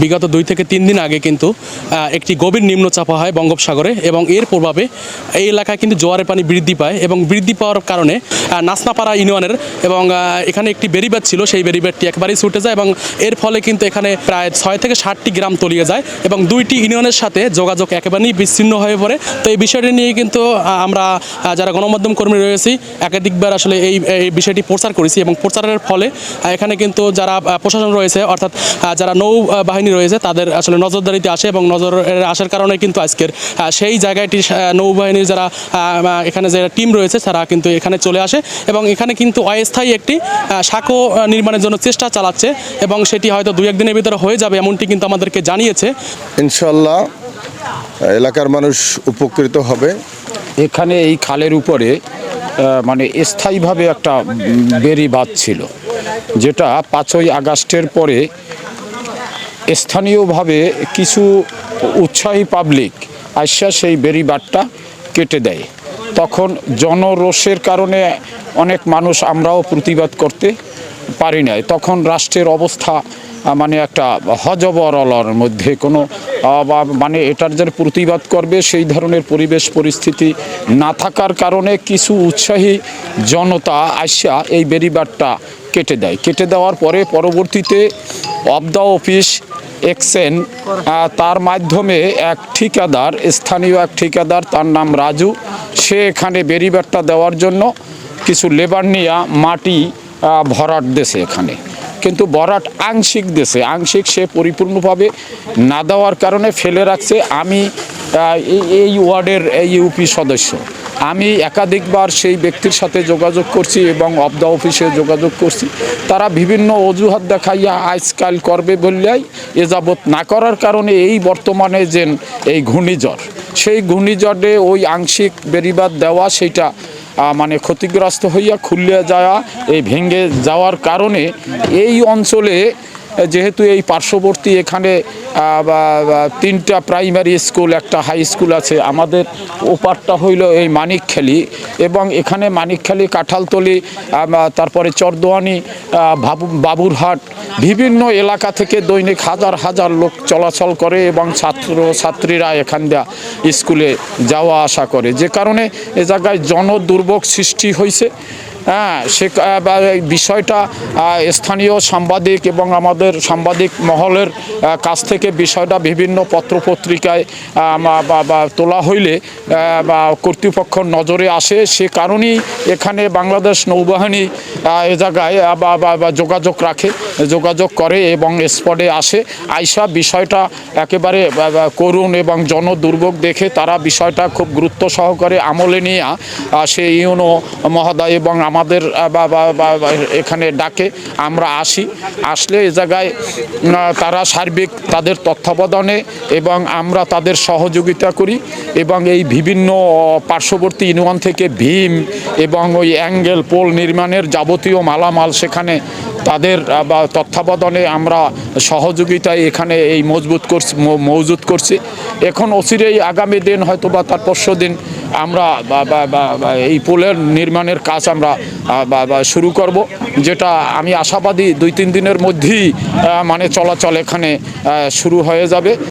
বিগত দুই থেকে তিন দিন আগে কিন্তু একটি গভীর নিম্নচাপা হয় বঙ্গোপসাগরে এবং এর প্রভাবে এই এলাকায় কিন্তু জোয়ারের পানি বৃদ্ধি পায় এবং বৃদ্ধি পাওয়ার কারণে নাসনাপাড়া ইউনিয়নের এবং এখানে একটি বেরিবাদ ছিল সেই বেরিবাদটি একবারেই ছুটে যায় এবং এর ফলে কিন্তু এখানে প্রায় ছয় থেকে ষাটটি গ্রাম তলিয়ে যায় এবং দুইটি ইউনিয়নের সাথে যোগাযোগ একেবারেই বিচ্ছিন্ন হয়ে পড়ে। তো এই বিষয়টি নিয়ে কিন্তু আমরা যারা গণমাধ্যম কর্মী রয়েছি একাধিকবার আসলে এই এই বিষয়টি প্রচার করেছি এবং প্রচারের ফলে এখানে কিন্তু যারা প্রশাসন রয়েছে অর্থাৎ যারা নৌ আহ, বাহিনী রয়েছে তাদের আসলে নজরদারিতে আসে এবং নজর আসার কারণে কিন্তু আজকের সেই জায়গাটি নৌবাহিনীর যারা এখানে যে টিম রয়েছে তারা কিন্তু এখানে চলে আসে এবং এখানে কিন্তু অস্থায়ী একটি সাঁকো নির্মাণের জন্য চেষ্টা চালাচ্ছে এবং সেটি হয়তো দু একদিনের ভিতরে হয়ে যাবে এমনটি কিন্তু আমাদেরকে জানিয়েছে। ইনশাল্লাহ এলাকার মানুষ উপকৃত হবে। এখানে এই খালের উপরে মানে স্থায়ীভাবে একটা বেরি বাঁধ ছিল যেটা পাঁচই আগস্টের পরে স্থানীয়ভাবে কিছু উৎসাহী পাবলিক আইসা সেই বেরি বাঁধটা কেটে দেয়। তখন জনরোষের কারণে অনেক মানুষ আমরাও প্রতিবাদ করতে পারি নাই। তখন রাষ্ট্রের অবস্থা মানে একটা হজবরলর মধ্যে কোনো মানে এটার যে প্রতিবাদ করবে সেই ধরনের পরিবেশ পরিস্থিতি না থাকার কারণে কিছু উৎসাহী জনতা আসা এই বেরিবারটা কেটে দেয়। কেটে দেওয়ার পরে পরবর্তীতে অব দ্য অফিস এক্সেন তার মাধ্যমে এক ঠিকাদার, স্থানীয় এক ঠিকাদার, তার নাম রাজু, সে এখানে বেরিবারটা দেওয়ার জন্য কিছু লেবার নিয়ে মাটি ভরাট দেশে এখানে। কিন্তু বরাট আংশিক দেশে আংশিক সে পরিপূর্ণভাবে না দেওয়ার কারণে ফেলে রাখছে। আমি এই ওয়ার্ডের ইউপি সদস্য। আমি একাধিকবার সেই ব্যক্তির সাথে যোগাযোগ করছি এবং অব অফিসে যোগাযোগ করছি। তারা বিভিন্ন অজুহাত দেখাইয়া আজকাল করবে বললেই এ যাবৎ না করার কারণে এই বর্তমানে যে এই ঘূর্ণিঝড় সেই ঘূর্ণিঝড়ে ওই আংশিক বেরিবাদ দেওয়া আহ, মানে ক্ষতিগ্রস্ত হইয়া খুললে যাওয়া এই ভেঙে যাওয়ার কারণে এই অঞ্চলে যেহেতু এই পার্শ্ববর্তী এখানে তিনটা প্রাইমারি স্কুল একটা হাই স্কুল আছে, আমাদের ওপারটা হইল এই মানিকখালি এবং এখানে মানিকখালি, কাঁঠালতলি তারপরে চরদোয়ানি বাবুরহাট, বিভিন্ন এলাকা থেকে দৈনিক হাজার হাজার লোক চলাচল করে এবং ছাত্র ছাত্রীরা এখান স্কুলে যাওয়া আসা করে। যে কারণে এ জায়গায় জনদুর্ভোগ সৃষ্টি হয়েছে হ্যাঁ সে বিষয়টা স্থানীয় সাংবাদিক এবং আমাদের সাংবাদিক মহলের কাছ থেকে বিষয়টা বিভিন্ন পত্রপত্রিকায় তোলা হইলে বা, কর্তৃপক্ষ নজরে আসে। সে কারণেই এখানে বাংলাদেশ নৌবাহিনী এ জায়গায় যোগাযোগ রাখে, যোগাযোগ করে এবং স্পটে আসে। আইসা বিষয়টা একেবারে করুণ এবং জনদুর্ভোগ দেখে তারা বিষয়টা খুব গুরুত্ব সহকারে আমলে নিয়ে সে ইউনো মহোদয় এবং আমাদের এখানে ডাকে, আমরা আসি। আসলে এ জায়গায় তারা সার্বিক তাদের তত্ত্বাবধানে এবং আমরা তাদের সহযোগিতা করি এবং এই বিভিন্ন পার্শ্ববর্তী ইউনিয়ন থেকে ভীম এবং ওই অ্যাঙ্গেল পোল নির্মাণের যাবতীয় মালামাল সেখানে তাদের তত্ত্বাবধানে আমরা সহযোগিতায় এখানে এই মজবুত করছি মজুত করছি। এখন অচিরেই আগামী দিন হয়তো বা তার পরশু দিন আমরা এই পোলের নির্মাণের কাজ আমরা শুরু করব, যেটা আমি আশাবাদী দুই, তিন দিনের মধ্যেই মানে চলাচল এখানে শুরু হয়ে যাবে।